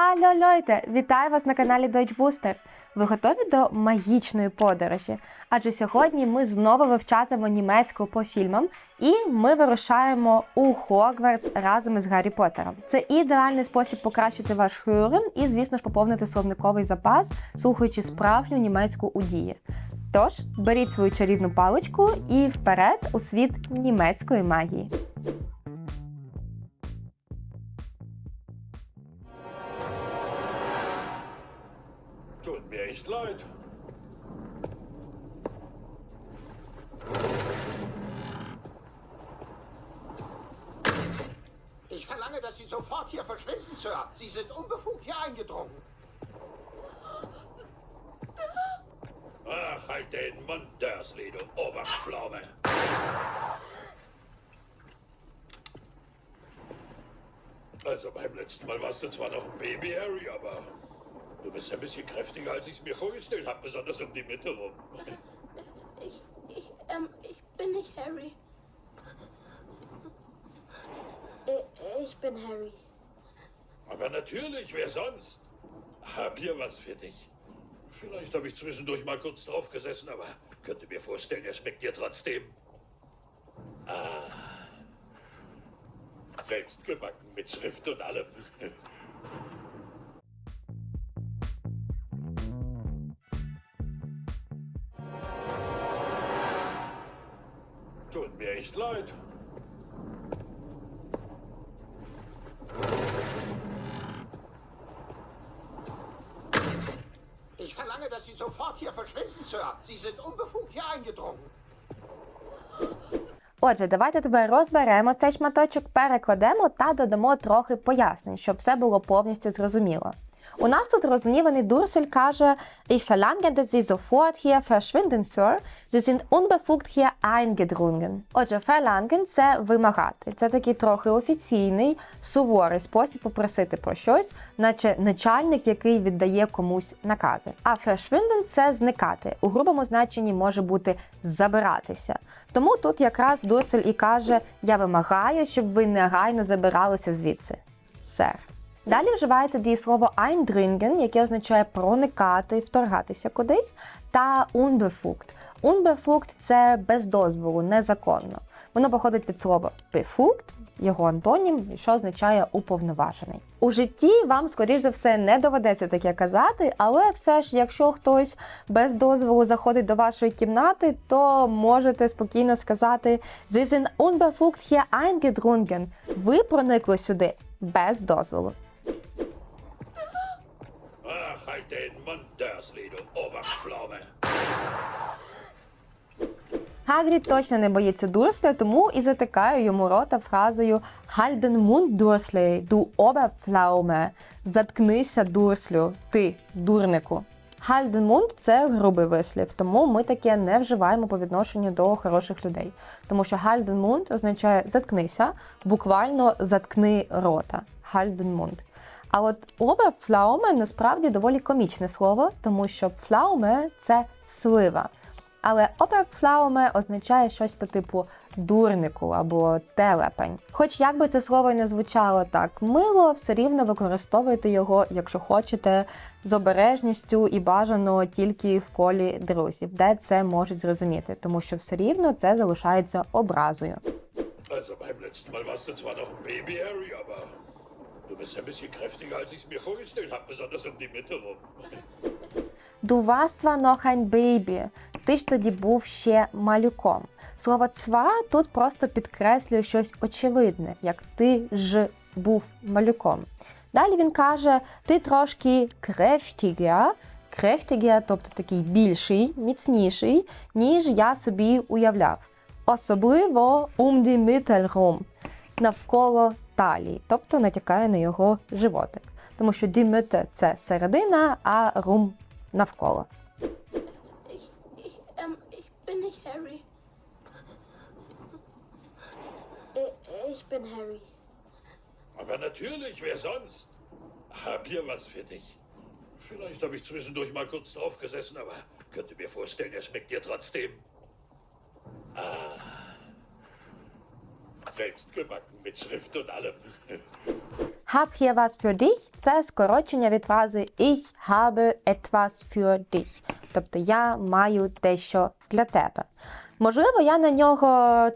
Халло, Лойте! Вітаю вас на каналі Deutsch Booster. Ви готові до магічної подорожі? Адже сьогодні ми знову вивчатимемо німецьку по фільмам, і ми вирушаємо у Хогвартс разом із Гаррі Поттером. Це ідеальний спосіб покращити ваш хюрен і, звісно ж, поповнити словниковий запас, слухаючи справжню німецьку у дії. Тож беріть свою чарівну паличку і вперед у світ німецької магії. Echt leid. Ich verlange, dass Sie sofort hier verschwinden, Sir. Sie sind unbefugt hier eingedrungen. Ach, halt den Mund, Dursley, du Oberpflaume. Also beim letzten Mal warst du zwar noch ein Baby, Harry, aber du bist ein bisschen kräftiger, als ich es mir vorgestellt habe, besonders um die Mitte rum. Ich, ich, ähm, ich bin nicht Harry. Ich, ich bin Harry. Aber natürlich, wer sonst? Hab hier was für dich. Vielleicht habe ich zwischendurch mal kurz drauf gesessen, aber könnte mir vorstellen, er schmeckt dir trotzdem. Ah. Selbstgebacken mit Schrift und allem. Echt leid. Ich verlange, dass Sie sofort hier verschwinden, Sir. Sie sind unbefugt hier eingedrungen. Отже, давайте тепер розберемо цей шматочок, перекладемо та додамо трохи пояснень, щоб все було повністю зрозуміло. У нас тут розгніваний Дурсель каже: Ich verlange, dass Sie sofort hier verschwinden, Sir. Sie sind unbefugt hier eingedrungen. Отже, verlangen – це вимагати. Це такий трохи офіційний, суворий спосіб попросити про щось, наче начальник, який віддає комусь накази. А verschwinden – це зникати. У грубому значенні може бути забиратися. Тому тут якраз Дурсель і каже: Я вимагаю, щоб ви негайно забиралися звідси. Сер. Далі вживається дієслово eindringen, яке означає проникати, вторгатися кудись, та unbefugt. Unbefugt – це без дозволу, незаконно. Воно походить від слова befugt, його антонім, що означає уповноважений. У житті вам, скоріш за все, не доведеться таке казати, але все ж, якщо хтось без дозволу заходить до вашої кімнати, то можете спокійно сказати Sie sind unbefugt hier eingedrungen. Ви проникли сюди без дозволу. Dursley, du Oberpflaume. Хагрід точно не боїться Дурсля, тому і затикає йому рота фразою «Halt den Mund, Dursley, du Oberpflaume» – «Заткнися, Дурслю, ти, дурнику». «Halt den Mund» – це грубий вислів, тому ми таке не вживаємо по відношенню до хороших людей. Тому що «Halt den Mund» означає «заткнися», буквально «заткни рота». «Halt den Mund». А от Oberpflaume насправді доволі комічне слово, тому що «Pflaume» – це слива. Але Oberpflaume означає щось по типу дурнику або телепень. Хоч як би це слово і не звучало так мило, все рівно використовуйте його, якщо хочете, з обережністю і бажано тільки в колі друзів, де це можуть зрозуміти, тому що все рівно це залишається образою. Also beim letzten Mal warst du zwar noch ein Baby, Harry, aber du bist ein bisschen kräftiger, als ich es mir vorgestellt habe, besonders um die Mitte rum. Du warst zwar noch ein Baby. Ти ж тоді був ще малюком. Слово цва тут просто підкреслює щось очевидне, як ти ж був малюком. Далі він каже: ти трошки крефтігя, крефтігя, тобто такий більший, міцніший, ніж я собі уявляв. Особливо um die Mittelrum, навколо талії, тобто натякає на його животик. Тому що die – це середина, а рум навколо. Ich, ähm, bin Harry. Aber natürlich, wer sonst? Hab hier was für dich. Vielleicht habe ich zwischendurch mal kurz drauf gesessen, aber könnte mir vorstellen, er schmeckt dir trotzdem. Ah. Selbstgebacken mit Schrift und allem. Hab hier was für dich це скорочення від фрази Ich habe etwas für dich. Тобто я маю дещо для тебе. Можливо, я на нього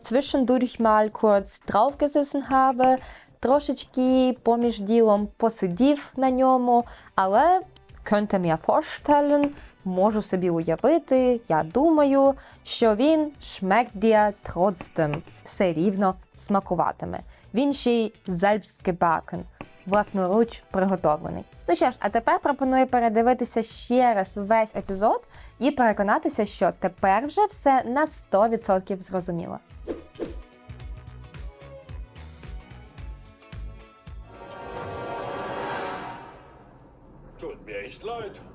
zwischendurch mal kurz draufgesessen habe, трошечки поміж ділом посидів на ньому, але könnte mir vorstellen, можу собі уявити, я думаю, що він schmeckt dir все рівно смакуватиме. Він ще й selbstgebacken, власноруч приготовлений. Ну що ж, а тепер пропоную передивитися ще раз весь епізод і переконатися, що тепер вже все на 100% зрозуміло. Tut mir echt.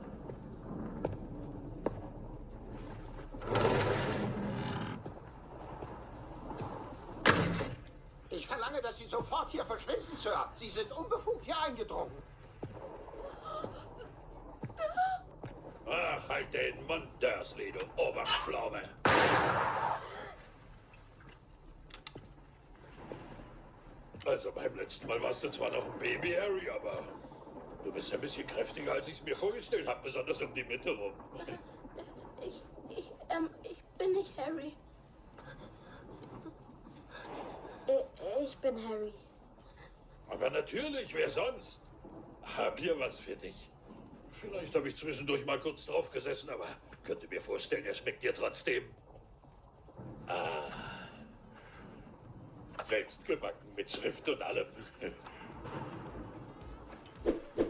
Sofort hier verschwinden, Sir. Sie sind unbefugt hier eingedrungen. Ach, halt den Mund, Dursley, du Oberpflaume. Also beim letzten Mal warst du zwar noch ein Baby, Harry, aber du bist ein bisschen kräftiger, als ich es mir vorgestellt habe, besonders um die Mitte rum. Ich, ich, ähm, ich bin nicht Harry. Äh, Ich bin Harry. Aber natürlich, wer sonst? Hab hier was für dich. Vielleicht habe ich zwischendurch mal kurz drauf gesessen, aber könnte mir vorstellen, er schmeckt dir trotzdem. Ah. Selbstgebacken mit Schrift und allem.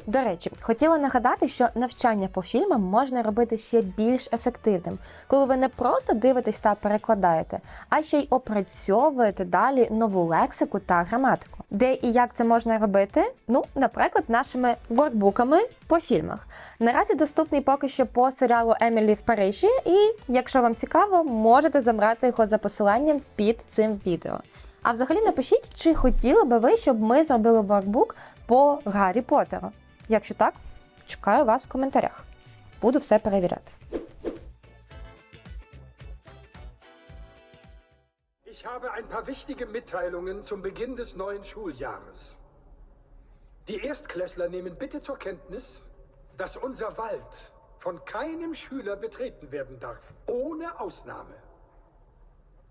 До речі, хотіла нагадати, що навчання по фільмам можна робити ще більш ефективним, коли ви не просто дивитесь та перекладаєте, а ще й опрацьовуєте далі нову лексику та граматику. Де і як це можна робити? Ну, наприклад, з нашими воркбуками по фільмах. Наразі доступний поки що по серіалу Емілі в Парижі, і якщо вам цікаво, можете забрати його за посиланням під цим відео. А взагалі напишіть, чи хотіли би ви, щоб ми зробили воркбук по Гаррі Поттеру. Якщо так, чекаю вас в коментарях. Буду все перевіряти. Ich habe ein paar wichtige Mitteilungen zum Beginn des neuen Schuljahres. Die Erstklässler nehmen bitte zur Kenntnis, dass unser Wald von keinem Schüler betreten werden darf, ohne Ausnahme.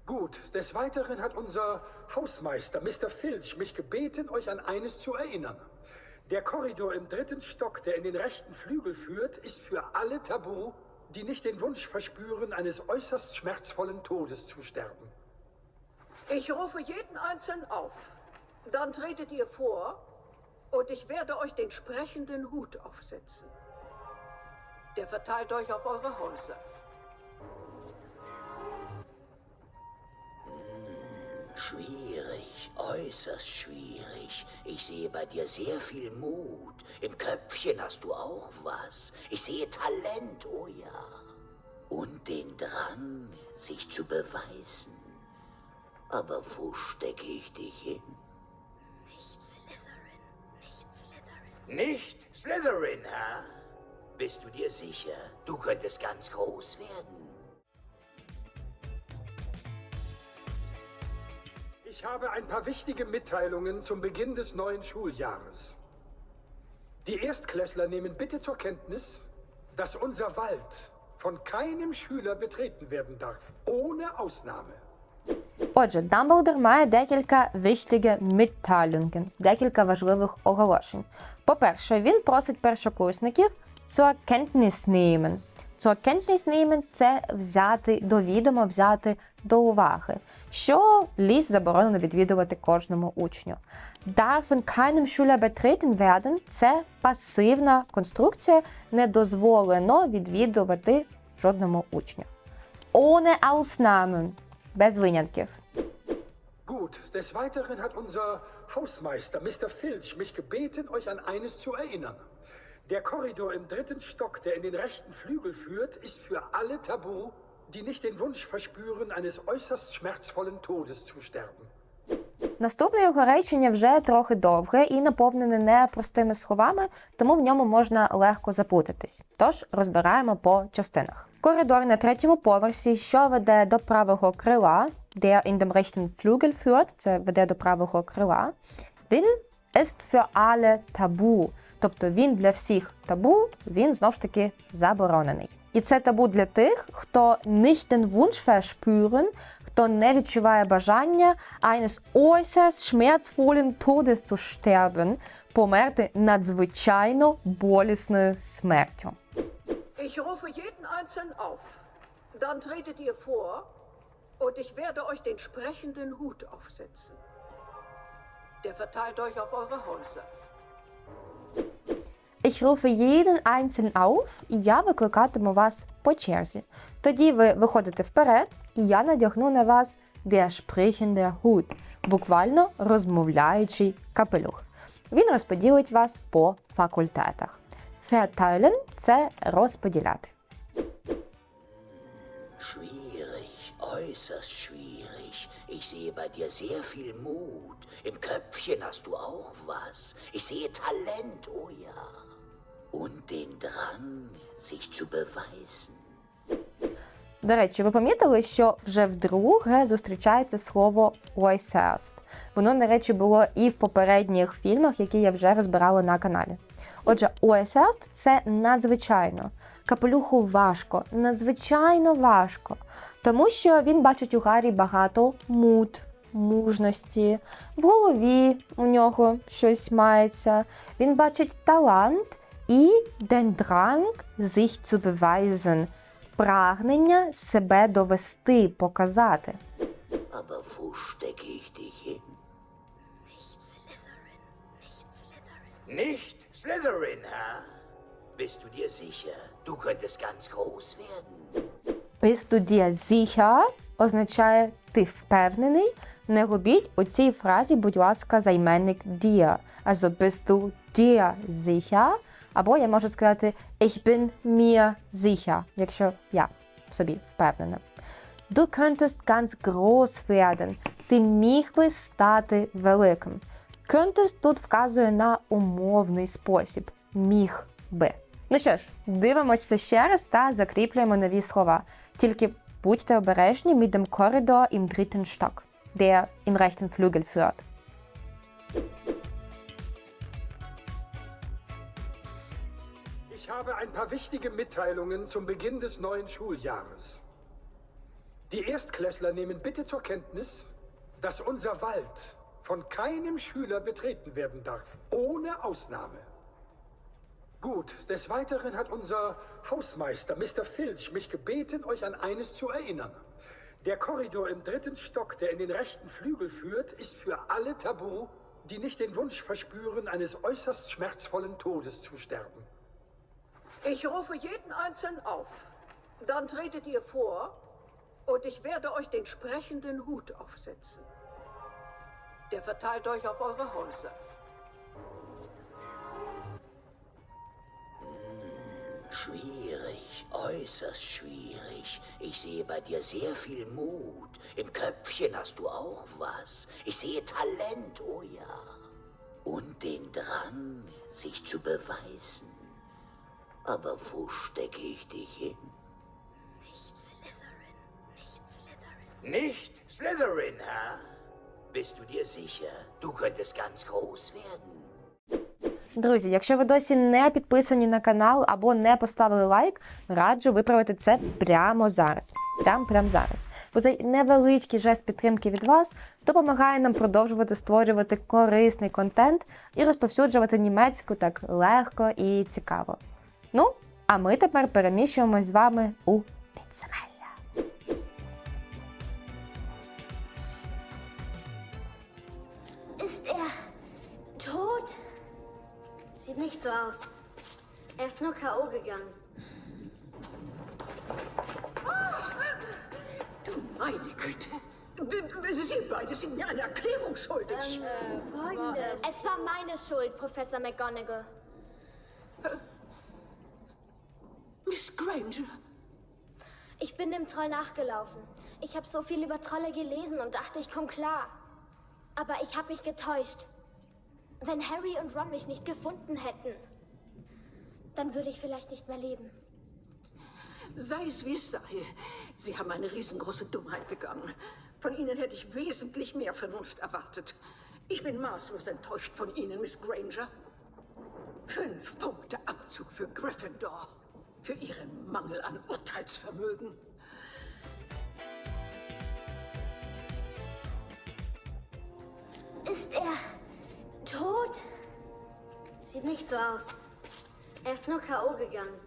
Gut, des Weiteren hat unser Hausmeister, Mr. Filch, mich gebeten, euch an eines zu erinnern. Der Korridor im dritten Stock, der in den rechten Flügel führt, ist für alle tabu, die nicht den Wunsch verspüren, eines äußerst schmerzvollen Todes zu sterben. Ich rufe jeden Einzelnen auf. Dann tretet ihr vor und ich werde euch den sprechenden Hut aufsetzen. Der verteilt euch auf eure Häuser. Schwierig, äußerst schwierig. Ich sehe bei dir sehr viel Mut. Im Köpfchen hast du auch was. Ich sehe Talent, oh ja. Und den Drang, sich zu beweisen. Aber wo stecke ich dich hin? Nicht Slytherin. Nicht Slytherin. Nicht Slytherin, ha? Bist du dir sicher? Du könntest ganz groß werden. Ich habe ein paar wichtige Mitteilungen zum Beginn des neuen Schuljahres. Die Erstklässler nehmen bitte zur Kenntnis, dass unser Wald von keinem Schüler betreten werden darf, ohne Ausnahme. Отже, Дамблдор має декілька wichtige Mitteilungen, декілька важливих оголошень. По-перше, він просить першокурсників zur Kenntnis nehmen. Nehmen – це взяти до відома, взяти до уваги, що ліс заборонено відвідувати кожному учню. Keinem Schüler betreten werden – це пасивна конструкція, не дозволено відвідувати жодному учню. Ohne Ausnahmen – без винятків. Unser Hausmeister, Mr. Filch, mich gebeten, euch an eines zu erinnern. Der Korridor im dritten Stock, der in den rechten Flügel führt, ist für alle tabu, die nicht den Wunsch verspüren, eines äußerst schmerzvollen Todes zu sterben. Наступне його речення вже трохи довге і наповнене непростими словами, тому в ньому можна легко запутатись. Тож розбираємо по частинах. Коридор на третьому поверсі, що веде до правого крила, der in dem rechten Flügel führt, це веде до правого крила. Він ist für alle табу. Тобто він для всіх табу, він знов ж таки заборонений. І це табу для тих, хто nicht den Wunsch verspüren, хто не відчуває бажання eines äußerst schmerzvollen Todes zu sterben, померти надзвичайно болісною смертю. Ich rufe jeden Einzelnen auf. Dann tretet ihr vor und ich werde euch den sprechenden Hut aufsetzen. Der verteilt euch auf eure Häuser. Ich rufe jeden einzeln auf, і я викликатиму вас по черзі. Тоді ви виходите вперед, і я надягну на вас der sprechende Hut, буквально розмовляючий капелюх. Він розподілить вас по факультетах. Verteilen – це розподіляти. Schwierig, äußerst schwierig. Ich sehe bei dir sehr viel Mut. Im Köpfchen hast du auch was. Ich sehe Talent, oh ja. Und den Drang, sich zu beweisen. До речі, ви помітили, що вже вдруге зустрічається слово «äußerst». Воно, до речі, було і в попередніх фільмах, які я вже розбирала на каналі. Отже, «äußerst» – це надзвичайно. Капелюху важко, надзвичайно важко. Тому що він бачить у Гаррі багато мут, мужності, в голові у нього щось мається. Він бачить талант і den Drang, sich zu beweisen – прагнення себе довести, показати. Aber wo stecke ich dich hin? Nicht Slytherin. Nicht Slytherin. Nicht Slytherin, ha? Bist du dir sicher? Du könntest ganz groß werden. Bist du dir sicher означає ти впевнений. Не робіть у цій фразі, будь ласка, займенник dir. Also bist du dir sicher? Або я можу сказати Ich bin mir sicher, якщо я в собі впевнена. Du könntest ganz groß werden. Ти міг би стати великим. Könntest тут вказує на умовний спосіб. Міг би. Ну що ж, дивимось все ще раз та закріплюємо нові слова. Тільки будьте обережні mit dem Korridor im dritten Stock, der im rechten Flügel führt. Ich habe ein paar wichtige Mitteilungen zum Beginn des neuen Schuljahres. Die Erstklässler nehmen bitte zur Kenntnis, dass unser Wald von keinem Schüler betreten werden darf, ohne Ausnahme. Gut, des Weiteren hat unser Hausmeister, Mr. Filch, mich gebeten, euch an eines zu erinnern. Der Korridor im dritten Stock, der in den rechten Flügel führt, ist für alle tabu, die nicht den Wunsch verspüren, eines äußerst schmerzvollen Todes zu sterben. Ich rufe jeden Einzelnen auf. Dann tretet ihr vor und ich werde euch den sprechenden Hut aufsetzen. Der verteilt euch auf eure Häuser. Schwierig, äußerst schwierig. Ich sehe bei dir sehr viel Mut. Im Köpfchen hast du auch was. Ich sehe Talent, oh ja. Und den Drang, sich zu beweisen. Aber wo stecke ich dich hin? Nicht Slytherin. Nicht Slytherin. Nicht Slytherin, ha? Bist du dir sicher? Du könntest ganz groß werden. Друзі, якщо ви досі не підписані на канал або не поставили лайк, раджу виправити це прямо зараз. Прям прямо зараз. Бо цей невеличкий жест підтримки від вас допомагає нам продовжувати створювати корисний контент і розповсюджувати німецьку так легко і цікаво. Ну, а ми тепер переміщуємось з вами у підземелля. Ist er tot? Sieht nicht so aus. Er ist nur K.O. gegangen. Du meine Güte. B- b- Sie beide sind mir eine Erklärung schuldig. Folgendes. Es war meine Schuld, Professor McGonagall. Miss Granger. Ich bin dem Troll nachgelaufen. Ich habe so viel über Trolle gelesen und dachte, ich komme klar. Aber ich habe mich getäuscht. Wenn Harry und Ron mich nicht gefunden hätten, dann würde ich vielleicht nicht mehr leben. Sei es wie es sei. Sie haben eine riesengroße Dummheit begangen. Von Ihnen hätte ich wesentlich mehr Vernunft erwartet. Ich bin maßlos enttäuscht von Ihnen, Miss Granger. Fünf Punkte Abzug für Gryffindor. Für Ihren Mangel an Urteilsvermögen. Ist er tot? Sieht nicht so aus. Er ist nur K.O. gegangen.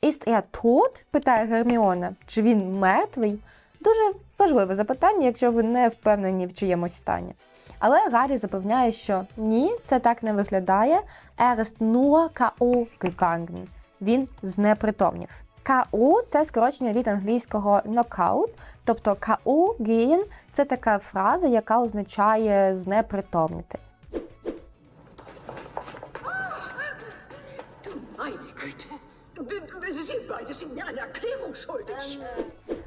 Іст er tot? питає Герміона. Чи він мертвий? Дуже важливе запитання, якщо ви не впевнені в чиємусь стані. Але Гаррі запевняє, що ні, це так не виглядає. Er ist nur K.O. gegangen. Він знепритомнів. K.O. – це скорочення від англійського knockout, тобто K.O. gehen – це така фраза, яка означає знепритомнити.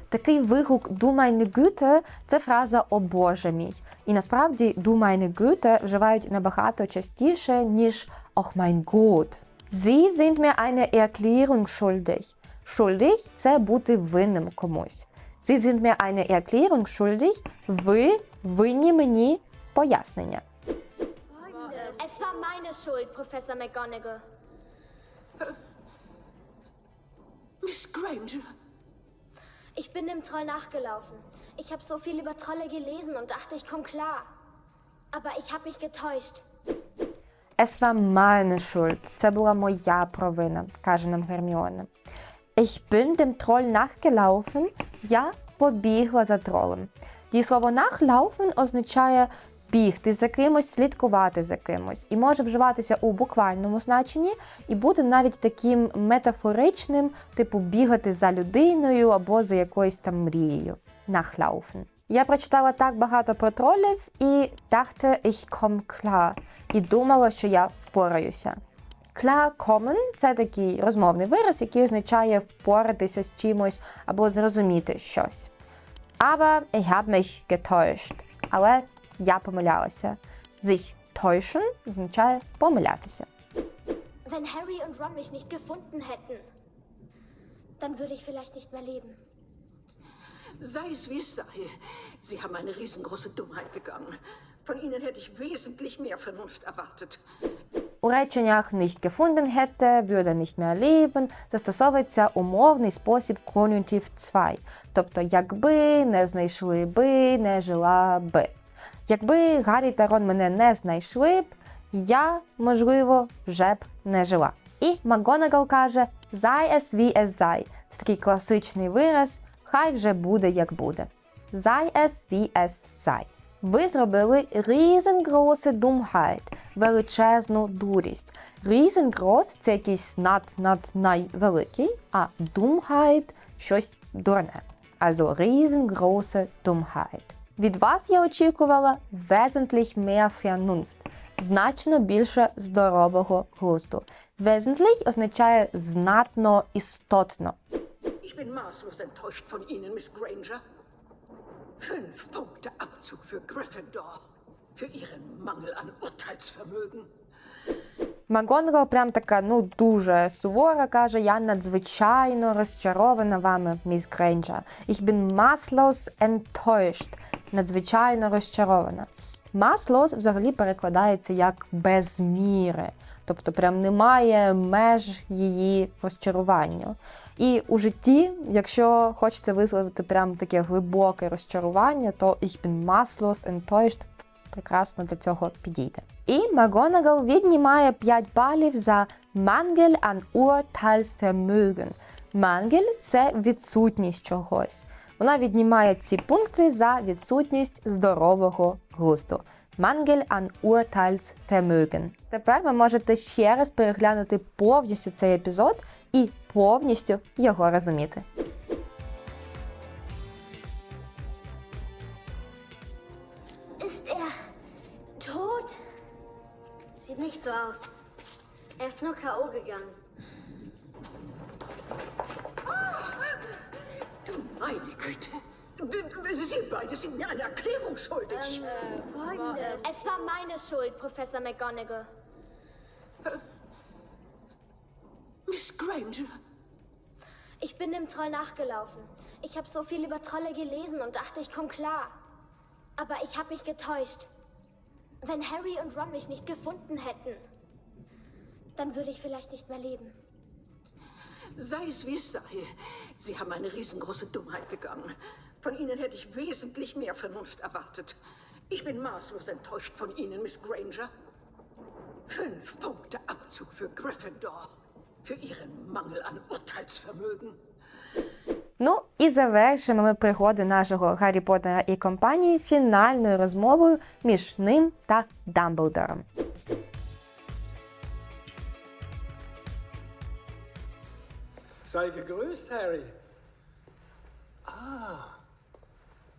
Такий вигук «Du meine Güte» – це фраза «О Боже мій». І насправді «Du meine Güte» вживають набагато частіше, ніж «Och mein Gott». Sie sind mir eine Erklärung schuldig. Schuldig – це бути винним комусь. Sie sind mir eine Erklärung schuldig. Ви винні мені пояснення. Es war meine Schuld, Professor McGonagall. Miss Granger. Ich bin dem Troll nachgelaufen. Ich habe so viel über Trolle gelesen und dachte, ich komme klar. Aber ich habe mich getäuscht. Es war meine Schuld. Це була моя провина, каже нам Герміона. Ich bin dem Troll nachgelaufen. Я побігла за тролем. Дієслово nachlaufen означає бігти за кимось, слідкувати за кимось. І може вживатися у буквальному значенні і бути навіть таким метафоричним, типу бігати за людиною або за якоюсь там мрією. Nachlaufen. Я прочитала так багато про тролів і dachte, ich komm klar. І думала, що я впораюся. Klar kommen – це такий розмовний вираз, який означає впоратися з чимось або зрозуміти щось. Aber ich habe mich getäuscht. Але я помилялася. Sich täuschen означає помилятися. Wenn Harry und Ron mich nicht gefunden hätten, dann würde ich vielleicht nicht mehr leben. Sei es wie es sei. Sie haben eine riesengroße Dummheit begangen. Von Ihnen hätte ich wesentlich mehr Vernunft erwartet. У реченнях nicht gefunden hätte, würde nicht mehr leben застосовується умовний спосіб кон'юнктив 2, тобто якби не знайшли би, не жила би. Якби Гаррі та Рон мене не знайшли б, я, можливо, вже б не жила. І МакГонагал каже sei es wie es sei. Це такий класичний вираз, хай вже буде як буде. Sei es wie es sei. Ви зробили riesengroße Dummheit, величезну дурість. Riesengroß – це якийсь над над найвеликий, а Dummheit – щось дурне. Also riesengroße Dummheit. Від вас я очікувала wesentlich mehr Vernunft, значно більше здорового глузду. Wesentlich означає знатно, істотно. Ich bin maßlos enttäuscht von Ihnen, Miss Granger. Fünf Punkte Abzug für Gryffindor. Für Ihren Mangel an Urteilsvermögen. Макгонагал прям така, ну дуже сувора, каже: я надзвичайно розчарована вами, міс Грейнджер. Ich bin maßlos enttäuscht. Надзвичайно розчарована. Maßlos взагалі перекладається як без міри, тобто прям немає меж її розчаруванню. І у житті, якщо хочете висловити прям таке глибоке розчарування, то ich bin maßlos enttäuscht прекрасно для цього підійде. І Магонагал віднімає 5 балів за Mangel an Urteilsvermögen. Mangel – це відсутність чогось. Вона віднімає ці пункти за відсутність здорового глузду. Mangel an Urteilsvermögen. Тепер ви можете ще раз переглянути повністю цей епізод і повністю його розуміти. Ist er tot? Sieht nicht so aus. Er ist nur K.O. gegangen. Meine Güte. Sie beide sind mir eine Erklärung schuldig. Folgendes. Es war meine Schuld, Professor McGonagall. Miss Granger. Ich bin dem Troll nachgelaufen. Ich habe so viel über Trolle gelesen und dachte, ich komme klar. Aber ich habe mich getäuscht. Wenn Harry und Ron mich nicht gefunden hätten, dann würde ich vielleicht nicht mehr leben. Sei es wie es sei, Sie haben eine riesengroße Dummheit begangen. Von Ihnen hätte ich wesentlich mehr Vernunft erwartet. Ich bin maßlos enttäuscht von Ihnen, Miss Granger. Fünf Punkte Abzug für Gryffindor. Für Ihren Mangel an Urteilsvermögen. Ну і завершимо ми пригоди нашого Гаррі Поттера і компанії фінальною розмовою між ним та Дамблдором. Sei gegrüßt, Harry. Ah,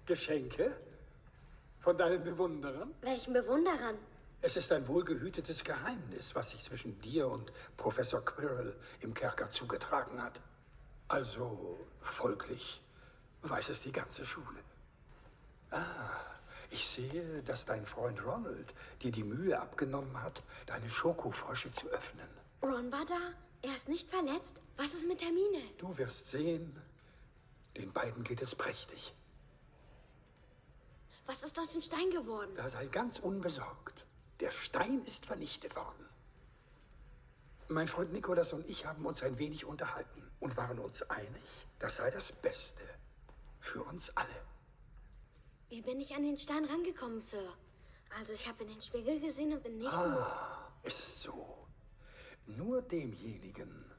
Geschenke von deinen Bewunderern? Welchen Bewunderern? Es ist ein wohlgehütetes Geheimnis, was sich zwischen dir und Professor Quirrell im Kerker zugetragen hat. Also folglich weiß es die ganze Schule. Ah, ich sehe, dass dein Freund Ronald dir die Mühe abgenommen hat, deine Schokofrosche zu öffnen. Ron war da? Er ist nicht verletzt? Was ist mit Hermine? Du wirst sehen, den beiden geht es prächtig. Was ist aus dem Stein geworden? Da sei ganz unbesorgt. Der Stein ist vernichtet worden. Mein Freund Nikolas und ich haben uns ein wenig unterhalten und waren uns einig, das sei das Beste für uns alle. Wie bin ich an den Stein rangekommen, Sir? Also ich habe in den Spiegel gesehen und den nächsten... Ah, es ist so. Nur demjenigen,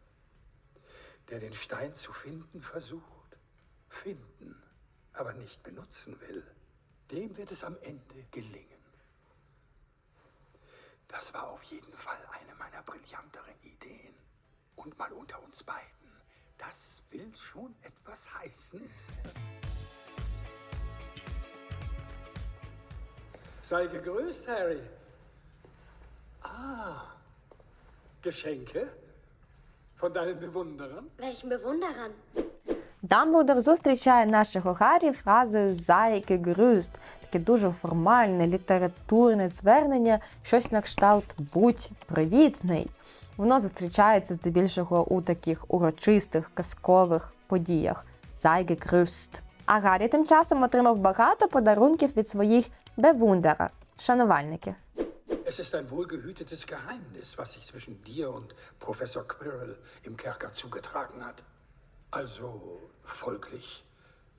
der den Stein zu finden versucht, finden, aber nicht benutzen will, dem wird es am Ende gelingen. Das war auf jeden Fall eine meiner brillanteren Ideen. Und mal unter uns beiden, das will schon etwas heißen. Sei gegrüßt, Harry. Ah, Geschenke von deinen Bewunderern? Welchen Bewunderern? Дамблдор зустрічає нашого Гаррі фразою «Sei gegrüßt», таке дуже формальне, літературне звернення, щось на кшталт «Будь привітний». Воно зустрічається здебільшого у таких урочистих казкових подіях «Sei gegrüßt». А Гаррі тим часом отримав багато подарунків від своїх Bewunderer – шанувальників. Es ist ein wohlgehütetes Geheimnis, was sich zwischen dir und Professor Quirrell im Kerker zugetragen hat. Also folglich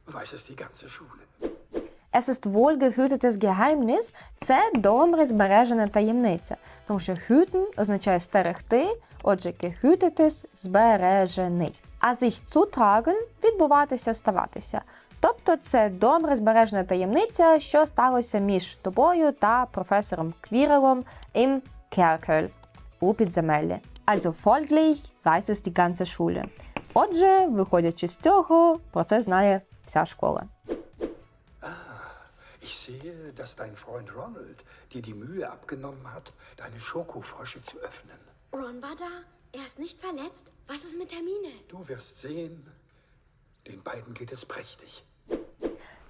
weiß es die ganze Schule. Es ist wohlgehütetes Geheimnis – це добре збережена таємниця, тому що hüten означає стерегти, отже, gehütetes – збережений. А sich zutragen – відбуватися, ставатися. Тобто це добре збережена таємниця, що сталося між тобою та професором Квірелом im Kerkel у підземеллі. Also folglich weiß es die ganze Schule. Отже, виходячи з цього, про це знає вся школа. Ich sehe, dass dein Freund Ronald dir die Mühe abgenommen hat, deine Schokofrosche zu öffnen. Ron war da? Er ist nicht verletzt? Was ist mit Hermine? Du wirst sehen, den beiden geht es prächtig.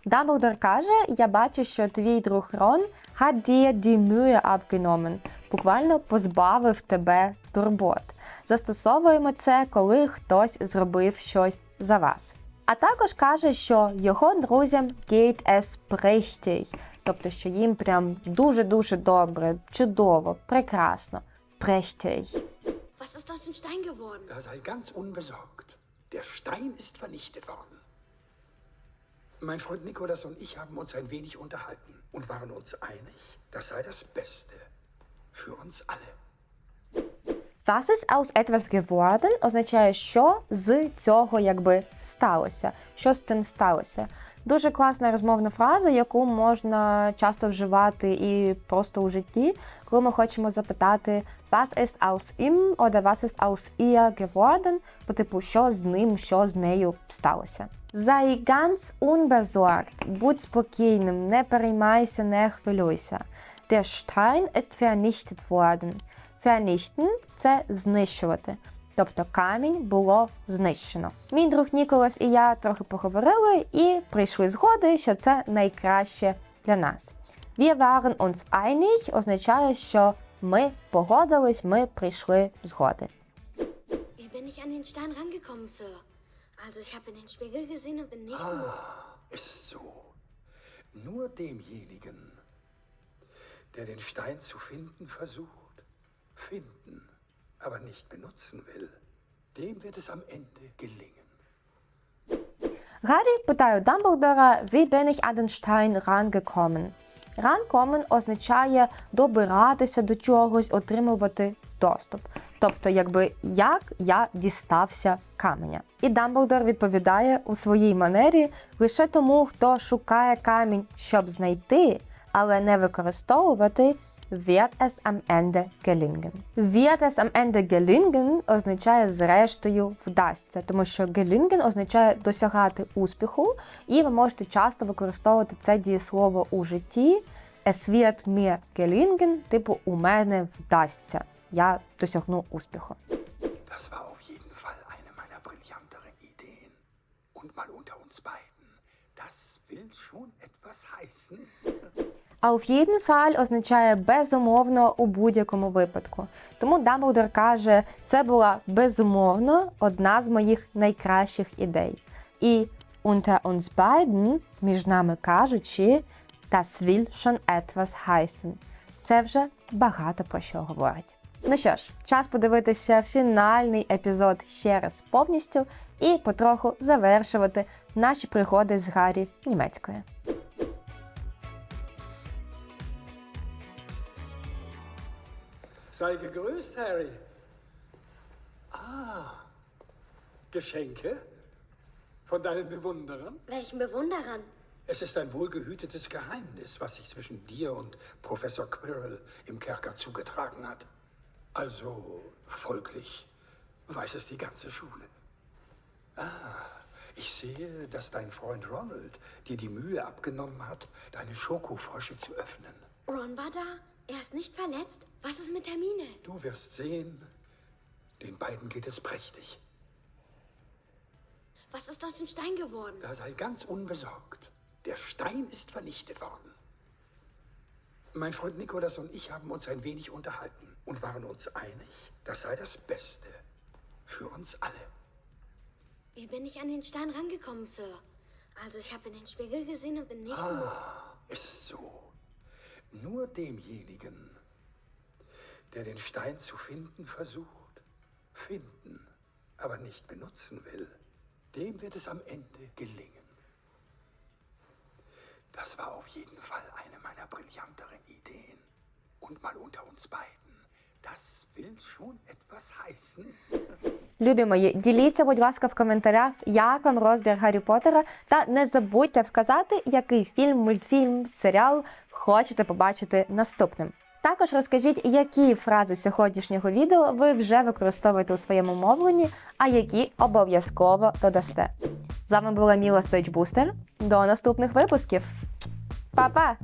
Дамблдор каже: Я бачу, що твій друг Рон hat dir die Mühe abgenommen, буквально позбавив тебе турбот. Застосовуємо це, коли хтось зробив щось за вас. А також каже, що його друзям geht es prächtig, тобто, що їм прям дуже-дуже добре, чудово, прекрасно. Prächtig. Was ist aus dem Stein geworden? Da sei ganz unbesorgt. Der Stein ist vernichtet worden. Mein Freund Nikolas und ich haben uns ein wenig unterhalten und waren uns einig, das sei das Beste für uns alle. Was ist aus etwas geworden означає, що з цього якби сталося. Що з цим сталося? Дуже класна розмовна фраза, яку можна часто вживати і просто у житті, коли ми хочемо запитати Was ist aus ihm oder was ist aus ihr geworden, по типу, що з ним, що з нею сталося. Sei ganz unbesorgt, будь спокійним, не переймайся, не хвилюйся. Der Stein ist vernichtet worden. Vernichten – це знищувати. Тобто камінь було знищено. Мій друг Ніколас і я трохи поговорили і прийшли згоди, що це найкраще для нас. Wir waren uns einig означає, що ми погодились, ми прийшли згоди. Wie bin ich an den Stein rangekommen, Sir? Also ich habe in den Spiegel gesehen und den nächsten... Ah, es ist so. Nur demjenigen, der den Stein zu finden versucht, finden, aber nicht benutzen will, dem wird es am Ende gelingen. Гаррі питає у Дамблдора, wie bin ich an den Stein rangekommen? Rankommen означає добиратися до чогось, отримувати доступ. Тобто, якби як я дістався каменя. І Дамблдор відповідає у своїй манері лише тому, хто шукає камінь, щоб знайти, але не використовувати. Wird es am Ende gelingen. Wird es am Ende gelingen означає зрештою вдасться, тому що gelingen означає досягати успіху, і ви можете часто використовувати це дієслово у житті. Es wird mir gelingen, типу у мене вдасться. Я досягну успіху. Das war auf jeden Fall eine meiner brillanteren Ideen. Und mal unter uns beiden. Das will schon etwas heißen. Auf jeden Fall означає безумовно у будь-якому випадку. Тому Дамблдор каже, це була безумовно одна з моїх найкращих ідей. І unter uns beiden, між нами кажучи, das will schon etwas heißen. Це вже багато про що говорить. Ну що ж, час подивитися фінальний епізод ще раз повністю і потроху завершувати наші пригоди з Гаррі німецькою. Sei gegrüßt, Harry. Ah, Geschenke von deinen Bewunderern? Welchen Bewunderern? Es ist ein wohlgehütetes Geheimnis, was sich zwischen dir und Professor Quirrell im Kerker zugetragen hat. Also folglich weiß es die ganze Schule. Ah, ich sehe, dass dein Freund Ronald dir die Mühe abgenommen hat, deine Schokofrösche zu öffnen. Ron war da? Er ist nicht verletzt? Was ist mit Hermine? Du wirst sehen, den beiden geht es prächtig. Was ist aus dem Stein geworden? Da sei ganz unbesorgt. Der Stein ist vernichtet worden. Mein Freund Nikolas und ich haben uns ein wenig unterhalten und waren uns einig, das sei das Beste für uns alle. Wie bin ich an den Stein rangekommen, Sir? Also ich habe in den Spiegel gesehen und im nächsten Moment... Es ist so, nur demjenigen, der den Stein zu finden versucht, finden, aber nicht benutzen will, dem wird es am Ende gelingen. Das war auf jeden Fall eine meiner brillanteren Ideen. Und mal unter uns beiden, das will schon etwas heißen. Любі мої, діліться, будь ласка, в коментарях, як вам розбір Гаррі Поттера, та не забудьте вказати, який фільм, мультфільм, серіал хочете побачити наступним. Також розкажіть, які фрази сьогоднішнього відео ви вже використовуєте у своєму мовленні, а які обов'язково додасте. З вами була Міла Стойчбустер. До наступних випусків. Па-па!